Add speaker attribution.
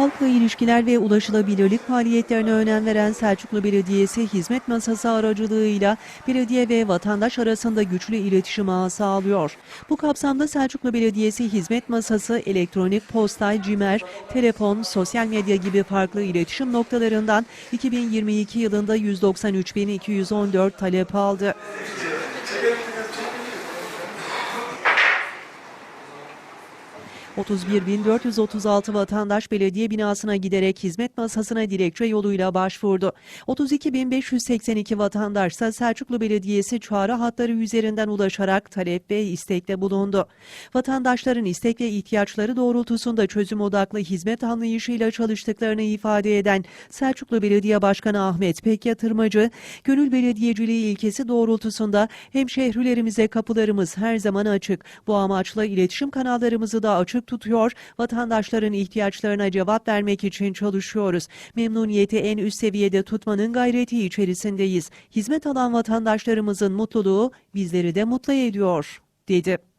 Speaker 1: Halkla ilişkiler ve ulaşılabilirlik faaliyetlerine önem veren Selçuklu Belediyesi hizmet masası aracılığıyla belediye ve vatandaş arasında güçlü iletişim ağı sağlıyor. Bu kapsamda Selçuklu Belediyesi hizmet masası elektronik posta, cimer, telefon, sosyal medya gibi farklı iletişim noktalarından 2022 yılında 193.214 talep aldı. ...31.436 vatandaş belediye binasına giderek hizmet masasına dilekçe yoluyla başvurdu. 32.582 vatandaş ise Selçuklu Belediyesi çağrı hatları üzerinden ulaşarak talep ve istekte bulundu. Vatandaşların istek ve ihtiyaçları doğrultusunda çözüm odaklı hizmet anlayışıyla çalıştıklarını ifade eden Selçuklu Belediye Başkanı Ahmet Pek Yatırmacı, gönül belediyeciliği ilkesi doğrultusunda hemşehrilerimize kapılarımız her zaman açık. Bu amaçla iletişim kanallarımızı da açık tutuyor, vatandaşların ihtiyaçlarına cevap vermek için çalışıyoruz. Memnuniyeti en üst seviyede tutmanın gayreti içerisindeyiz. Hizmet alan vatandaşlarımızın mutluluğu bizleri de mutlu ediyor, dedi.